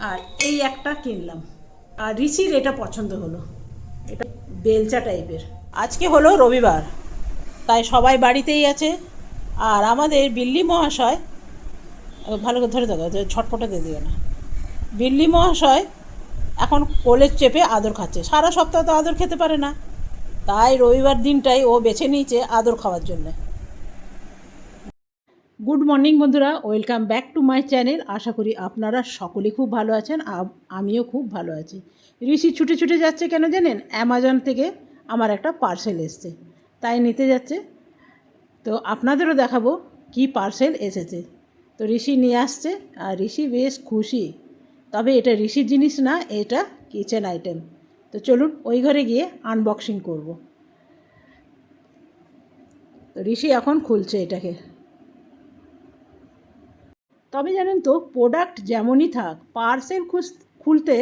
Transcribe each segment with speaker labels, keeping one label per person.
Speaker 1: আর এই একটা কিনলাম। আর রিচির এটা পছন্দ হলো। এটা বেলচা টাইপের। আজকে হলো রবিবার, তাই সবাই বাড়িতেই আছে। আর আমাদের বিল্লি মহাশয়, ভালো করে ধরে দেখো ছটপটে দিয়ে দিও না। বিল্লি মহাশয় এখন কোলের চেপে আদর খাচ্ছে। সারা সপ্তাহ তো আদর খেতে পারে না। তাই রবিবার দিনটাই ও বেছে নিয়েছে আদর খাওয়ার জন্যে। গুড মর্নিং বন্ধুরা। Welcome back to my channel আশা করি আপনারা সকলেই খুব ভালো আছেন আমিও খুব ভালো আছি। ঋষি ছুটে ছুটে যাচ্ছে কেন জানেন? অ্যামাজন থেকে আমার একটা পার্সেল এসছে। তাই নিতে যাচ্ছে। তো আপনাদেরও দেখাবো কি পার্সেল এসেছে। তো ঋষি নিয়ে আসছে, আর ঋষি বেশ খুশি। তবে এটা ঋষির জিনিস না, এটা কিচেন আইটেম তো চলুন ওই ঘরে গিয়ে আনবক্সিং করব। তো ঋষি এখন খুলছে এটাকে। তবে জানেন তো প্রোডাক্ট যেমনই থাক পার্সেল খুলতে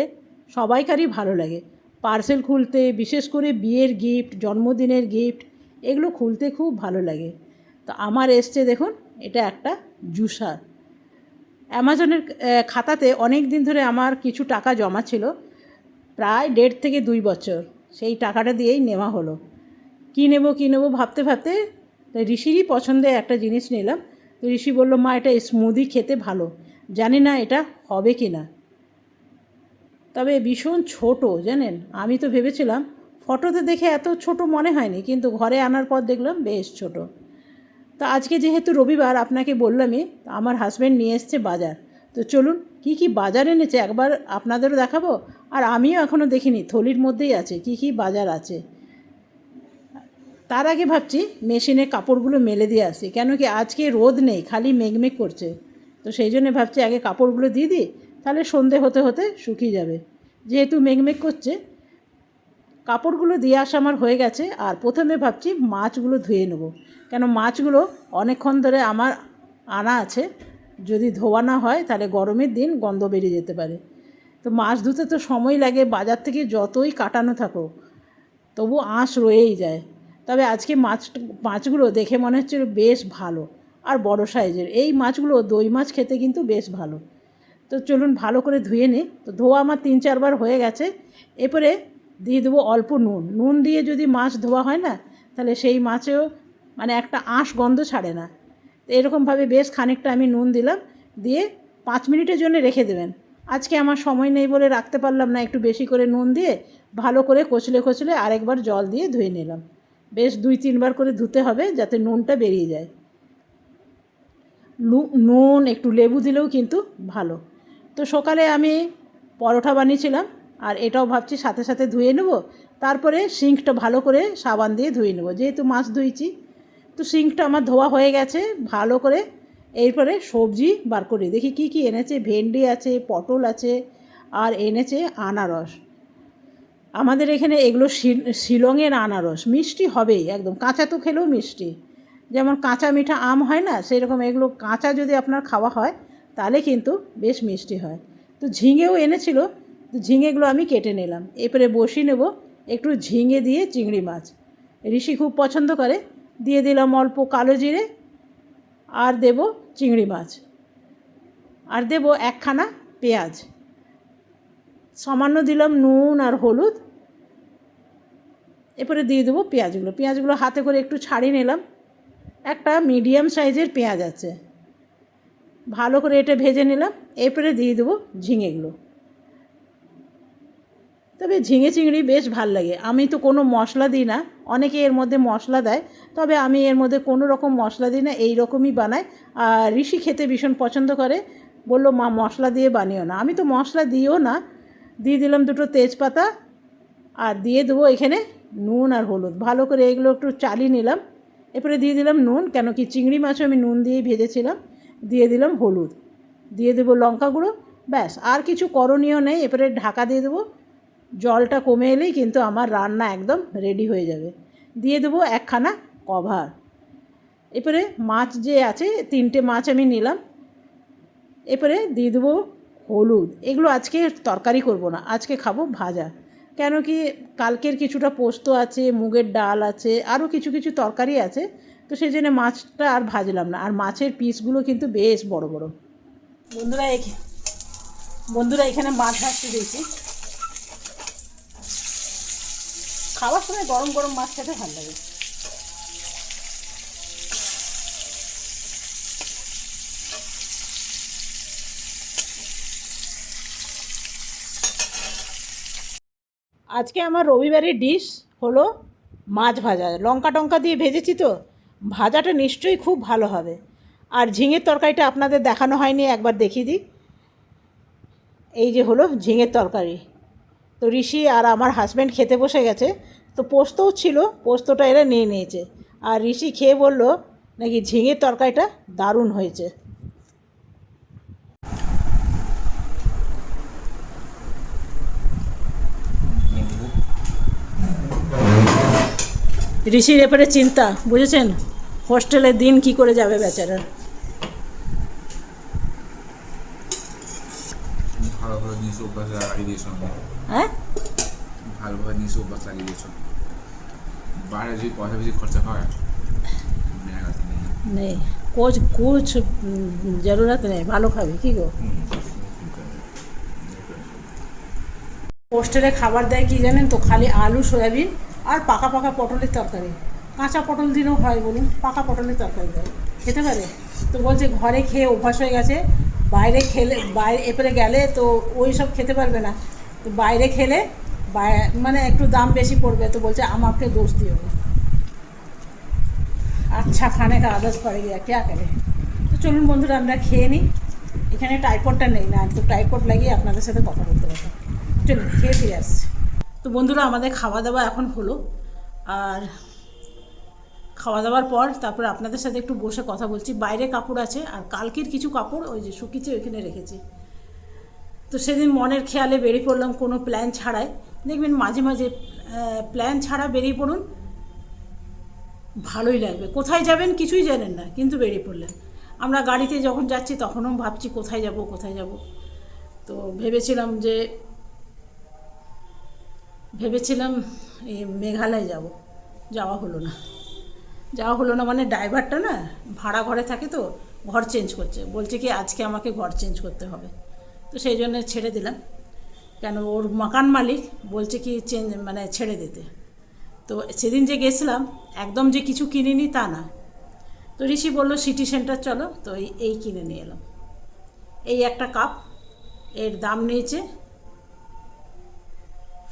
Speaker 1: সবাইকারই ভালো লাগে। পার্সেল খুলতে, বিশেষ করে বিয়ের গিফট জন্মদিনের গিফট এগুলো খুলতে খুব ভালো লাগে। তো আমার এসছে দেখুন, এটা একটা জুসার। অ্যামাজনের খাতাতে অনেক দিন ধরে আমার কিছু টাকা জমা ছিল, প্রায় দেড় থেকে দুই বছর। সেই টাকাটা দিয়েই নেওয়া হলো। কী নেব কী নেব ভাবতে ভাবতে ঋষিরই পছন্দের একটা জিনিস নিলাম। তো ঋষি বলল, মা, এটা স্মুদি খেতে ভালো। জানি না এটা হবে কি না তবে ভীষণ ছোট, জানেন? আমি তো ভেবেছিলাম, ফটোতে দেখে এত ছোট মনে হয়নি, কিন্তু ঘরে আনার পর দেখলাম বেশ ছোট। তো আজকে যেহেতু রবিবার, আপনাকে বললামই, আমার হাজব্যান্ড নিয়ে এসছে বাজার। তো চলুন, কি কি বাজার এনেছে একবার আপনাদেরও দেখাবো? আর আমিও এখনও দেখিনি, থলির মধ্যেই আছে, কি কি বাজার আছে? তার আগে ভাবছি মেশিনে কাপড়গুলো মেলে দিয়ে আসি, কেন কি আজকে রোদ নেই, খালি মেঘমেঘ করছে। তো সেই জন্য ভাবছি আগে কাপড়গুলো দিয়ে দিই, তাহলে সন্ধে হতে হতে শুকিয়ে যাবে। যেহেতু মেঘমেঘ করছে, কাপড়গুলো দিয়ে আসা আমার হয়ে গেছে, আর প্রথমে ভাবছি মাছগুলো ধুয়ে নেব। কেন মাছগুলো অনেকক্ষণ ধরে আমার আনা আছে, যদি ধোয়া না হয় তাহলে গরমের দিন গন্ধ বেরিয়ে যেতে পারে। তো মাছ ধুতে তো সময় লাগে, বাজার থেকে যতই কাটানো থাকুক, তবু আঁশ রয়েই যায়। তবে আজকে মাছ, মাছগুলো দেখে মনে হচ্ছে বেশ ভালো আর বড় সাইজের। এই মাছগুলো দই মাছ খেতে কিন্তু বেশ ভালো। তো চলুন ভালো করে ধুয়ে নিই তো ধোয়া আমার তিন চারবার হয়ে গেছে। এরপরে দিয়ে দেবো অল্প নুন। নুন দিয়ে যদি মাছ ধোয়া হয় না, তাহলে সেই মাছেও মানে একটা আঁশ গন্ধ ছাড়ে না। তো এরকমভাবে বেশ খানিকটা আমি নুন দিলাম। দিয়ে পাঁচ মিনিটের জন্য রেখে দেবেন। আজকে আমার সময় নেই বলে রাখতে পারলাম না। একটু বেশি করে নুন দিয়ে ভালো করে কচলে কচলে আরেকবার জল দিয়ে ধুয়ে নিলাম। বেশ দুই তিনবার করে ধুতে হবে যাতে নুনটা বেরিয়ে যায়। নুন, একটু লেবু দিলেও কিন্তু ভালো। তো সকালে আমি পরোটা বানিয়েছিলাম আর এটাও ভাবছি সাথে সাথে ধুয়ে নেব। তারপরে সিঙ্কটা ভালো করে সাবান দিয়ে ধুয়ে নেব, যেহেতু মাছ ধুইছি। তো সিঙ্কটা আমার ধোয়া হয়ে গেছে, ভালো করে এরপরে সবজি বার করি দেখি কি কি এনেছে, ভেন্ডি আছে, পটল আছে, আর এনেছে আনারস। আমাদের এখানে এগুলো শিল- শিলংয়ের আনারস, মিষ্টি হবেই একদম। কাঁচা তো খেলেও মিষ্টি। যেমন কাঁচা মিঠা আম হয় না, সেরকম এগুলো কাঁচা যদি আপনার খাওয়া হয়, তাহলে কিন্তু বেশ মিষ্টি হয়। তো ঝিঙেও এনেছিল, তো ঝিঙেগুলো আমি কেটে নিলাম। এরপরে বসিয়ে নেব একটু ঝিঙে দিয়ে চিংড়ি মাছ। ঋষি খুব পছন্দ করে। দিয়ে দিলাম অল্প কালো জিরে আর দেব চিংড়ি মাছ। আর দেব একখানা পেঁয়াজ। সামান্য দিলাম নুন আর হলুদ। এরপরে দিয়ে দেবো পেঁয়াজগুলো। পেঁয়াজগুলো হাতে করে একটু ছাড়িয়ে নিলাম। একটা মিডিয়াম সাইজের পেঁয়াজ আছে। ভালো করে এটা ভেজে নিলাম। এরপরে দিয়ে দেবো ঝিঙেগুলো। তবে ঝিঙে চিংড়ি বেশ ভালো লাগে। আমি তো কোনো মশলা দিই না। অনেকে এর মধ্যে মশলা দেয়। তবে আমি এর মধ্যে কোনো রকম মশলা দিই না। এই রকমই বানাই আর ঋষি খেতে ভীষণ পছন্দ করে। বলল, মা, মশলা দিয়ে বানিও না। আমি তো মশলা দিও না। দিয়ে দিলাম দুটো তেজপাতা আর দিয়ে দেবো এখানে নুন আর হলুদ। ভালো করে এগুলো একটু চালিয়ে নিলাম। এরপরে দিয়ে দিলাম নুন, কেন কি চিংড়ি মাছও আমি নুন দিয়েই ভেজেছিলাম। দিয়ে দিলাম হলুদ। দিয়ে দেবো লঙ্কা গুঁড়ো, ব্যাস। আর কিছু করণীয় নেই, এরপরে ঢাকা দিয়ে দেবো। জলটা কমে এলেই কিন্তু আমার রান্না একদম রেডি হয়ে যাবে। দিয়ে দেবো একখানা কভার। এরপরে মাছ যে আছে, তিনটে মাছ আমি নিলাম। এরপরে দিয়ে দেবো হলুদ, এগুলো আজকে তরকারি করব না, আজকে খাব ভাজা। কেন কি কালকের কিছুটা পোস্ত আছে, মুগের ডাল আছে, আরও কিছু কিছু তরকারি আছে, তো সেই জন্য মাছটা আর ভাজলাম না। আর মাছের পিসগুলো কিন্তু বেশ বড় বড়। বন্ধুরা বন্ধুরা এখানে মাছ ভাজতে দিয়েছি খাওয়ার সময় গরম গরম মাছ খেতে ভালো লাগে। আজকে আমার রবিবারের ডিশ হলো মাছ ভাজা। লঙ্কা টঙ্কা দিয়ে ভেজেছি তো, ভাজাটা নিশ্চয়ই খুব ভালো হবে। আর ঝিঙের তরকারিটা আপনাদের দেখানো হয়নি, একবার দেখিয়ে দিই। এই যে হলো ঝিঙের তরকারি। তো ঋষি আর আমার হাজব্যান্ড খেতে বসে গেছে। তো পোস্তও ছিল, পোস্তটা এরা নিয়ে নিয়েছে। আর ঋষি খেয়ে বলল, নাকি ঝিঙের তরকারিটা দারুণ হয়েছে। ঋষির ব্যাপারে চিন্তা বুঝেছেন? হোস্টেলের দিন কি করে যাবে বেচারা?
Speaker 2: ভালো ভালো জিনিস অভ্যাস লাগিয়ে দিয়েছ
Speaker 1: হ্যাঁ?
Speaker 2: ভালো ভালো জিনিস অভ্যাস লাগিয়ে দিয়েছ বাইরে যদি পয়সা বেশি খরচা হয় নেই
Speaker 1: কোচ জরুরত নেই। ভালো খাবে কি গো? হোস্টেলে খাবার দেয় কি জানেন তো? খালি আলু সয়াবিন আর পাকা পাকা পটলের তরকারি। কাঁচা পটল দিনও হয় বলুন, পাকা পটলের তরকারি দেয় খেতে পারে? তো বলছে, ঘরে খেয়ে অভ্যাস হয়ে গেছে। বাইরে খেলে, বাইরে এপারে গেলে তো ওই সব খেতে পারবে না। তো বাইরে খেলে মানে একটু দাম বেশি পড়বে। তো বলছে, আমাকে দোষ দিও আচ্ছা খানে কা আদত পড়ে গিয়া ক্যা করে তো চলুন বন্ধুরা, আমরা খেয়ে নিই। এখানে টাইপডটা নেই না, তো টাইপড লাগিয়ে আপনাদের সাথে কথা বলতে পারব চলুন, খেয়ে ফিরে আসছি। তো বন্ধুরা, আমাদের খাওয়া দাওয়া এখন হলো। আর খাওয়া দাওয়ার পর তারপর আপনাদের সাথে একটু বসে কথা বলছি। বাইরে কাপড় আছে, আর কালকের কিছু কাপড় ওই যে শুকিয়েছে ওইখানে রেখেছি। তো সেদিন মনের খেয়ালে বেরিয়ে পড়লাম কোনো প্ল্যান ছাড়াই। দেখবেন মাঝে মাঝে প্ল্যান ছাড়া বেরিয়ে পড়ুন, ভালোই লাগবে। কোথায় যাবেন কিছুই জানেন না, কিন্তু বেরিয়ে পড়লেন। আমরা গাড়িতে যখন যাচ্ছি তখনও ভাবছি কোথায় যাব কোথায় যাব। তো ভেবেছিলাম যে ভেবেছিলাম এই মেঘালয় যাব। যাওয়া হলো না। যাওয়া হলো না মানে ড্রাইভারটা না ভাড়া ঘরে থাকে তো, ঘর চেঞ্জ করছে। বলছে কি আজকে আমাকে ঘর চেঞ্জ করতে হবে। তো সেই জন্য ছেড়ে দিলাম। কেন ওর মাকান মালিক বলছে কি চেঞ্জ মানে ছেড়ে দিতে। তো সেদিন যে গেছিলাম, একদম যে কিছু কিনিনি তা না। তো ঋষি বলল, সিটি সেন্টার চলো। তো এই এই কিনে নিয়ে এলাম। এই একটা কাপ, এর দাম নিয়েছে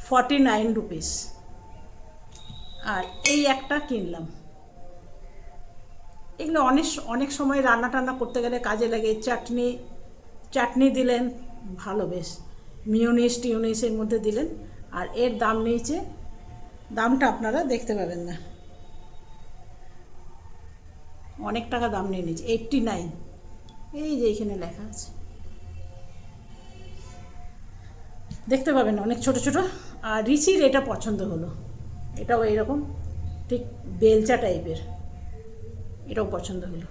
Speaker 1: ফর্টি নাইন রুপিস আর এই একটা কিনলাম। এগুলো অনেক অনেক সময় রান্না টান্না করতে গেলে কাজে লাগে। চাটনি চাটনি দিলেন ভালো বেশ। মিউনিস টিউনিসের মধ্যে দিলেন। আর এর দাম নিয়েছে, দামটা আপনারা দেখতে পাবেন না। অনেক টাকা দাম নিয়ে নিয়েছে এইটটি নাইন এই যে এখানে লেখা আছে। দেখতে পাবেন, অনেক ছোট ছোট। আর রিচির এটা পছন্দ হলো। এটাও এইরকম, ঠিক বেলচা টাইপের। এটাও পছন্দ হলো।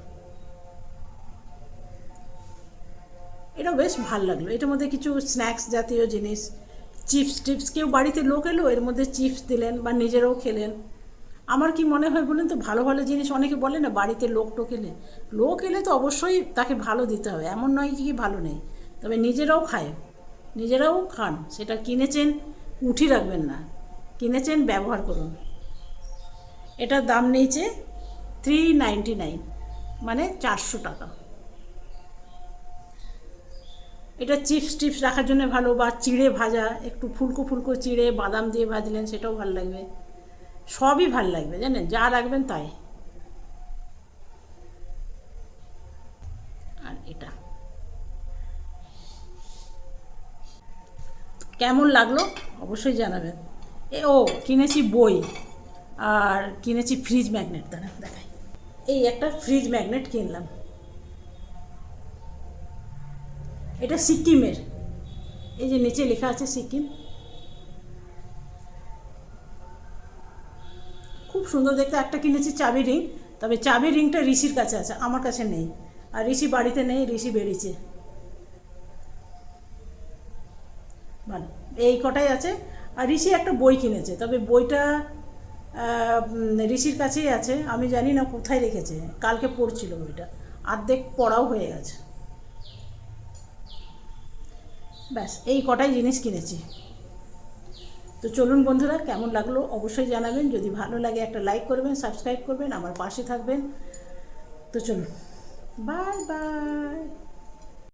Speaker 1: এটাও বেশ ভালো লাগল। এটার মধ্যে কিছু স্ন্যাক্স জাতীয় জিনিস চিপস টিপস, কেউ বাড়িতে লোক এলো, এর মধ্যে চিপস দিলেন বা নিজেরাও খেলেন। আমার কি মনে হয় বলুন তো, ভালো ভালো জিনিস অনেকে বলে না, বাড়িতে লোক টোক এলে। লোক এলে তো অবশ্যই তাকে ভালো দিতে হবে, এমন নয় কি ভালো নেই। তবে নিজেরাও খায়, নিজেরাও খান, সেটা কিনেছেন উঠি রাখবেন না। কিনেছেন, ব্যবহার করুন। এটার দাম নিয়েছে থ্রি নাইনটি নাইন মানে চারশো টাকা। এটা চিপস টিপস রাখার জন্য ভালো বা চিড়ে ভাজা, একটু ফুলকো ফুলকো চিড়ে, বাদাম দিয়ে ভাজলেন, সেটাও ভালো লাগবে। সবই ভালো লাগবে, জানেন? যা রাখবেন তাই। আর এটা। কেমন লাগল? অবশ্যই জানাবেন। এ, ও, কিনেছি বই আর কিনেছি ফ্রিজ ম্যাগনেট দাঁড়া, দেখাই। এই একটা ফ্রিজ ম্যাগনেট কিনলাম। এটা সিকিমের। এই যে নিচে লেখা আছে সিকিম। খুব সুন্দর দেখতে, একটা কিনেছি চাবি রিং, তবে চাবি রিংটা ঋষির কাছে আছে, আমার কাছে নেই। আর ঋষি বাড়িতে নেই, ঋষি বেরিয়েছে। এই কটাই আছে। আর ঋষি একটা বই কিনেছে, তবে বইটা ঋষির কাছেই আছে। আমি জানি না কোথায় রেখেছে, কালকে পড়ছিল বইটা। অর্ধেক পড়াও হয়ে গেছে। ব্যাস, এই কটাই জিনিস কিনেছি। তো চলুন বন্ধুরা, কেমন লাগল অবশ্যই জানাবেন। যদি ভালো লাগে একটা লাইক করবেন, সাবস্ক্রাইব করবেন, আমার পাশে থাকবেন। তো চলুন। Bye bye.